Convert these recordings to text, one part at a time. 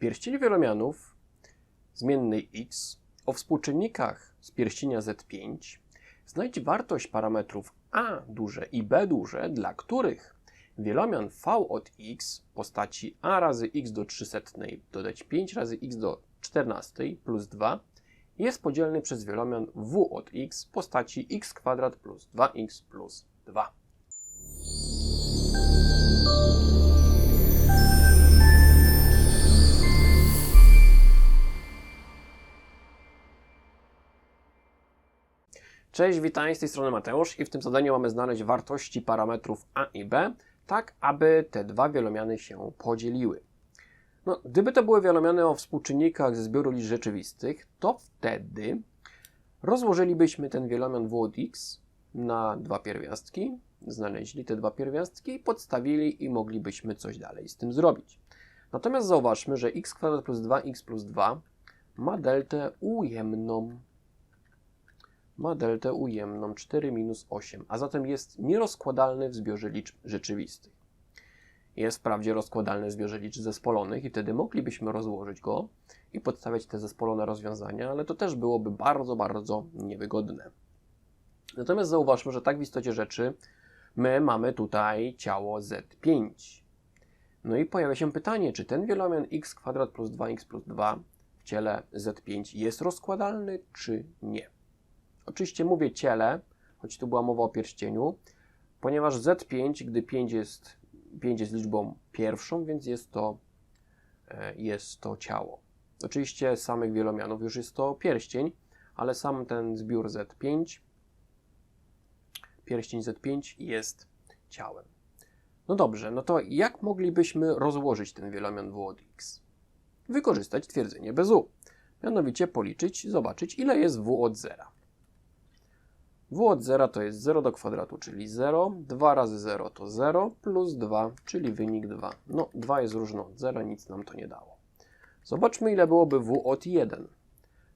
pierścieniu wielomianów zmiennej x o współczynnikach z pierścienia z5 znajdź wartość parametrów a duże i b duże, dla których wielomian v od x postaci a razy x do 300 dodać 5 razy x do 14 plus 2 jest podzielny przez wielomian w od x postaci x kwadrat plus 2x plus 2. Cześć, witaj, z tej strony Mateusz i w tym zadaniu mamy znaleźć wartości parametrów a i b, tak aby te dwa wielomiany się podzieliły. No, gdyby to były wielomiany o współczynnikach ze zbioru liczb rzeczywistych, to wtedy rozłożylibyśmy ten wielomian w od x na dwa pierwiastki, znaleźli te dwa pierwiastki, podstawili i moglibyśmy coś dalej z tym zrobić. Natomiast zauważmy, że x kwadrat plus 2x plus 2 ma deltę ujemną ma deltę ujemną 4 minus 8, a zatem jest nierozkładalny w zbiorze liczb rzeczywistych. Jest wprawdzie rozkładalny w zbiorze liczb zespolonych i wtedy moglibyśmy rozłożyć go i podstawiać te zespolone rozwiązania, ale to też byłoby bardzo, bardzo niewygodne. Natomiast zauważmy, że tak w istocie rzeczy my mamy tutaj ciało Z5. No i pojawia się pytanie, czy ten wielomian x kwadrat plus 2x plus 2 w ciele Z5 jest rozkładalny, czy nie. Oczywiście mówię ciele, choć tu była mowa o pierścieniu, ponieważ Z5, gdy 5 jest, 5 jest liczbą pierwszą, więc jest to, e, jest to ciało. Oczywiście samych wielomianów już jest to pierścień, ale sam ten zbiór Z5, pierścień Z5 jest ciałem. No dobrze, no to jak moglibyśmy rozłożyć ten wielomian w od x? Wykorzystać twierdzenie bez u. Mianowicie policzyć, zobaczyć ile jest w od zera. W od 0 to jest 0 do kwadratu, czyli 0. 2 razy 0 to 0, plus 2, czyli wynik 2. No, 2 jest różne od 0, nic nam to nie dało. Zobaczmy, ile byłoby w od 1.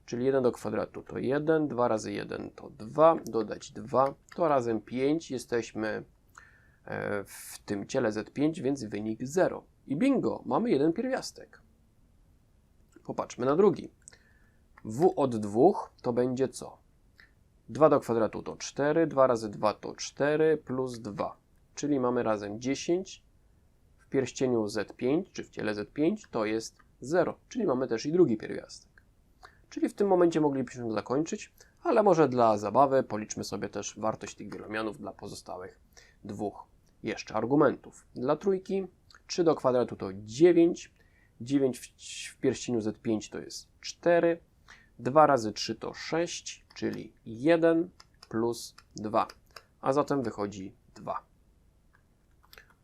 Czyli 1 do kwadratu to 1, 2 razy 1 to 2, dodać 2, to razem 5. Jesteśmy e, w tym ciele Z5, więc wynik 0. I bingo, mamy jeden pierwiastek. Popatrzmy na drugi. W od 2 to będzie co? 2 do kwadratu to 4, 2 razy 2 to 4, plus 2. Czyli mamy razem 10. W pierścieniu Z5, czy w ciele Z5 to jest 0, czyli mamy też i drugi pierwiastek. Czyli w tym momencie moglibyśmy zakończyć, ale może dla zabawy policzmy sobie też wartość tych wielomianów dla pozostałych dwóch jeszcze argumentów. Dla trójki 3 do kwadratu to 9, 9 w pierścieniu Z5 to jest 4, 2 razy 3 to 6, czyli 1 plus 2, a zatem wychodzi 2.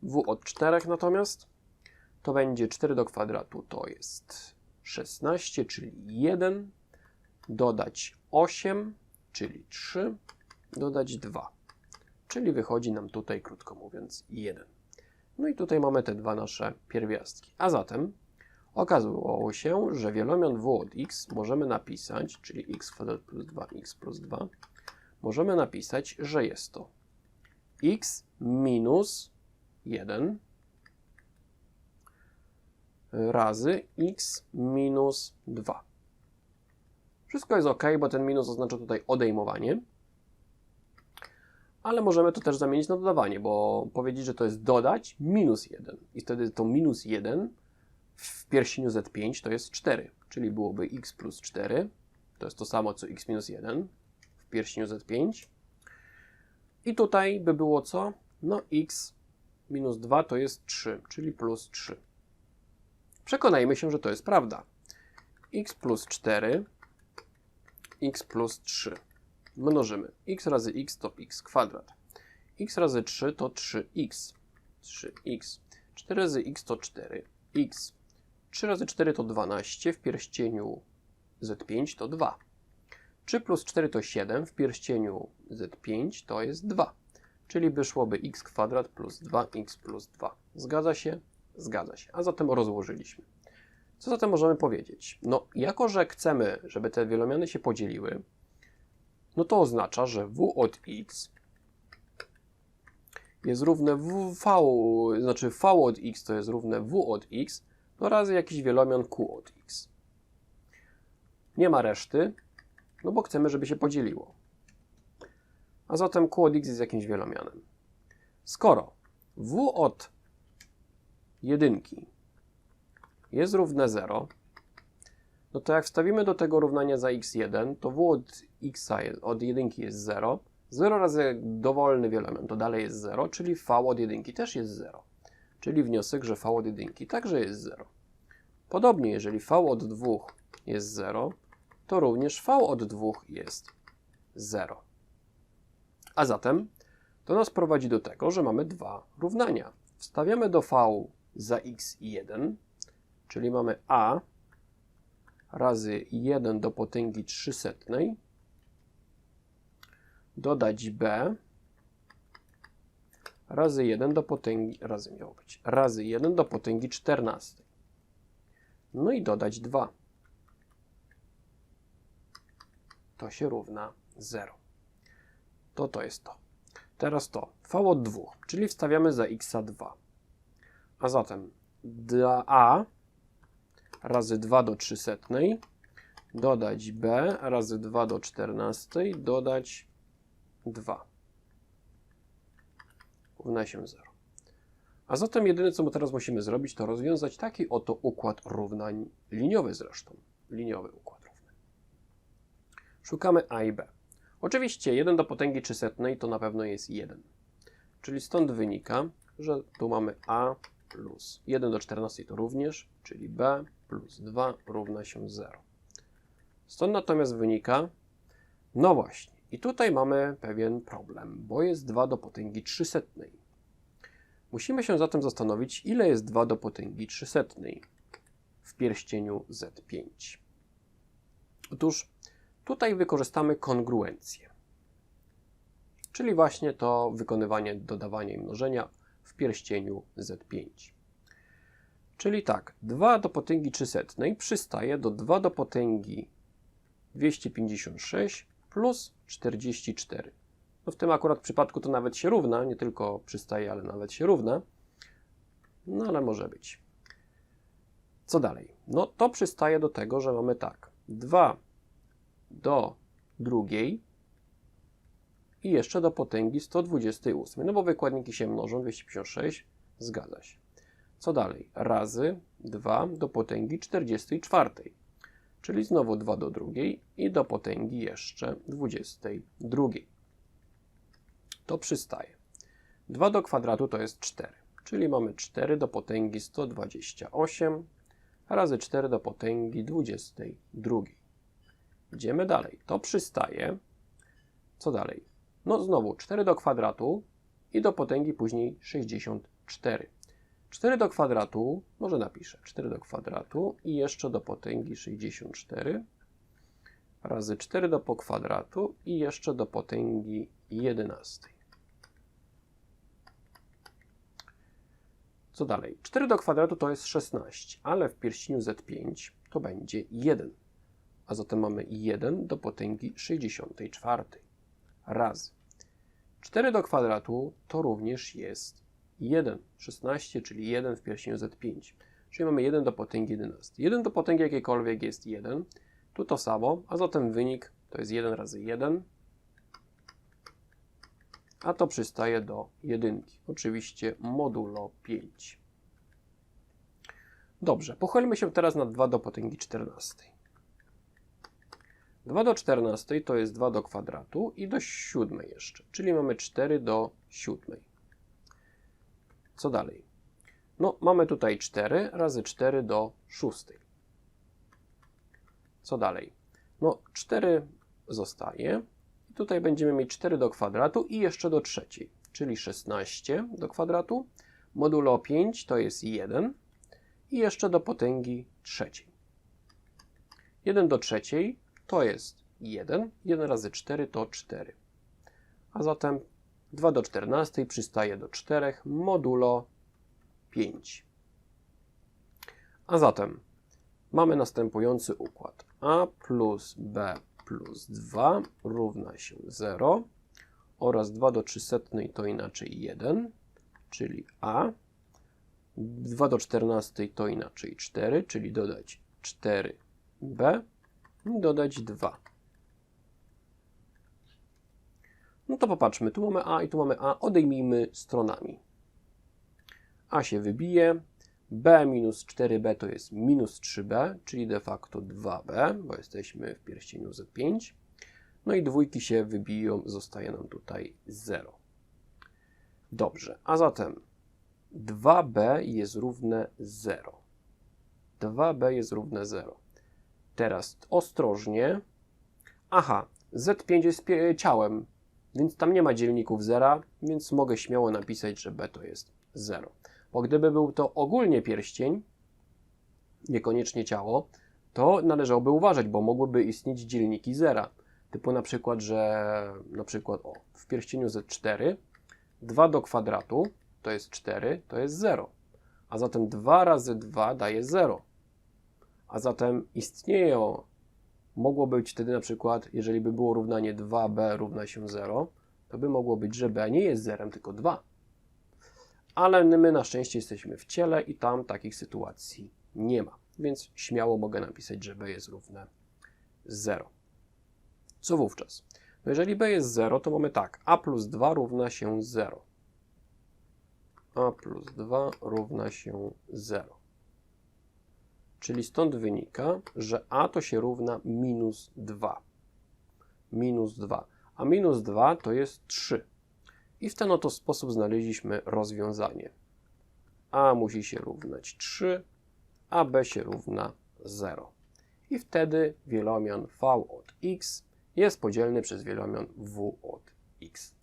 W od 4 natomiast to będzie 4 do kwadratu, to jest 16, czyli 1, dodać 8, czyli 3, dodać 2, czyli wychodzi nam tutaj, krótko mówiąc, 1. No i tutaj mamy te dwa nasze pierwiastki. A zatem Okazało się, że wielomian w od x możemy napisać, czyli x kwadrat plus 2x plus 2, możemy napisać, że jest to x minus 1 razy x minus 2. Wszystko jest ok, bo ten minus oznacza tutaj odejmowanie. Ale możemy to też zamienić na dodawanie, bo powiedzieć, że to jest dodać minus 1. I wtedy to minus 1 w pierścieniu z5 to jest 4, czyli byłoby x plus 4, to jest to samo co x minus 1 w pierścieniu z5. I tutaj by było co? No x minus 2 to jest 3, czyli plus 3. Przekonajmy się, że to jest prawda. x plus 4, x plus 3. Mnożymy. x razy x to x kwadrat. x razy 3 to 3x. 3x. 4 razy x to 4x. 3 razy 4 to 12, w pierścieniu Z5 to 2. 3 plus 4 to 7, w pierścieniu Z5 to jest 2. Czyli wyszłoby x kwadrat plus 2x plus 2. Zgadza się? Zgadza się. A zatem rozłożyliśmy. Co zatem możemy powiedzieć? No, jako że chcemy, żeby te wielomiany się podzieliły, no to oznacza, że w od x jest równe w, v, znaczy v od x to jest równe w od x, no razy jakiś wielomian q od x. Nie ma reszty, no bo chcemy, żeby się podzieliło. A zatem q od x jest jakimś wielomianem. Skoro w od jedynki jest równe 0, no to jak wstawimy do tego równania za x1, to w od x od jedynki jest 0. 0 razy dowolny wielomian to dalej jest 0, czyli v od jedynki też jest 0. Czyli wniosek, że v od jedynki także jest 0. Podobnie, jeżeli v od 2 jest 0, to również v od 2 jest 0. A zatem to nas prowadzi do tego, że mamy dwa równania. Wstawiamy do v za x1, czyli mamy a razy 1 do potęgi 300, dodać b razy 1 do potęgi, razy miało być, razy 1 do potęgi 14. No i dodać 2. To się równa 0. To to jest to. Teraz to, v od 2, czyli wstawiamy za x 2. A zatem a razy 2 do 300, dodać b razy 2 do 14, dodać 2. Równa się 0. A zatem jedyne, co my teraz musimy zrobić, to rozwiązać taki oto układ równań, liniowy zresztą, liniowy układ równań. Szukamy a i b. Oczywiście 1 do potęgi 300 to na pewno jest 1. Czyli stąd wynika, że tu mamy a plus 1 do 14 to również, czyli b plus 2 równa się 0. Stąd natomiast wynika, no właśnie, i tutaj mamy pewien problem, bo jest 2 do potęgi 300. Musimy się zatem zastanowić, ile jest 2 do potęgi 300 w pierścieniu Z5. Otóż tutaj wykorzystamy kongruencję, czyli właśnie to wykonywanie dodawania i mnożenia w pierścieniu Z5. Czyli tak, 2 do potęgi 300 przystaje do 2 do potęgi 256 plus 44. No w tym akurat przypadku to nawet się równa, nie tylko przystaje, ale nawet się równa. No ale może być. Co dalej? No to przystaje do tego, że mamy tak, 2 do drugiej i jeszcze do potęgi 128. No bo wykładniki się mnożą, 256, zgadza się. Co dalej? Razy 2 do potęgi 44. Czyli znowu 2 do drugiej i do potęgi jeszcze 22. To przystaje. 2 do kwadratu to jest 4. Czyli mamy 4 do potęgi 128 razy 4 do potęgi 22. Idziemy dalej. To przystaje. Co dalej? No znowu 4 do kwadratu i do potęgi później 64. 4 do kwadratu, może napiszę 4 do kwadratu i jeszcze do potęgi 64 razy 4 do po kwadratu i jeszcze do potęgi 11. Co dalej? 4 do kwadratu to jest 16, ale w pierścieniu Z5 to będzie 1. A zatem mamy 1 do potęgi 64 razy 4 do kwadratu to również jest 1, 16, czyli 1 w pierścieniu Z5. Czyli mamy 1 do potęgi 11. 1 do potęgi jakiejkolwiek jest 1. Tu to samo, a zatem wynik to jest 1 razy 1, a to przystaje do jedynki. Oczywiście modulo 5. Dobrze, pochylmy się teraz na 2 do potęgi 14. 2 do 14 to jest 2 do kwadratu i do 7 jeszcze, czyli mamy 4 do 7. Co dalej? No, mamy tutaj 4 razy 4 do 6. Co dalej? No, 4 zostaje. I tutaj będziemy mieć 4 do kwadratu i jeszcze do trzeciej, czyli 16 do kwadratu. Modulo 5 to jest 1 i jeszcze do potęgi trzeciej. 1 do trzeciej to jest 1. 1 razy 4 to 4. A zatem 2 do 14 przystaje do 4 modulo 5. A zatem mamy następujący układ. a plus b plus 2 równa się 0 oraz 2 do 300 to inaczej 1, czyli a 2 do 14 to inaczej 4, czyli dodać 4b i dodać 2. No to popatrzmy, tu mamy a i tu mamy a, odejmijmy stronami. a się wybije, b minus 4b to jest minus 3b, czyli de facto 2b, bo jesteśmy w pierścieniu z5. No i dwójki się wybiją, zostaje nam tutaj 0. Dobrze, a zatem 2b jest równe 0. 2b jest równe 0. Teraz ostrożnie. Aha, z5 jest ciałem, więc tam nie ma dzielników zera, więc mogę śmiało napisać, że b to jest 0. Bo gdyby był to ogólnie pierścień, niekoniecznie ciało, to należałoby uważać, bo mogłyby istnieć dzielniki zera. Typu na przykład, że na przykład o, w pierścieniu z4 2 do kwadratu to jest 4, to jest 0. A zatem 2 razy 2 daje 0. A zatem istnieją, mogło być wtedy na przykład, jeżeli by było równanie 2b równa się 0, to by mogło być, że b nie jest zerem, tylko 2. Ale my na szczęście jesteśmy w ciele i tam takich sytuacji nie ma. Więc śmiało mogę napisać, że b jest równe 0. Co wówczas? No jeżeli b jest 0, to mamy tak, a plus 2 równa się 0. a plus 2 równa się 0. Czyli stąd wynika, że a to się równa minus 2. Minus 2. A minus 2 to jest 3. I w ten oto sposób znaleźliśmy rozwiązanie. a musi się równać 3, a b się równa 0. I wtedy wielomian v od x jest podzielny przez wielomian w od x.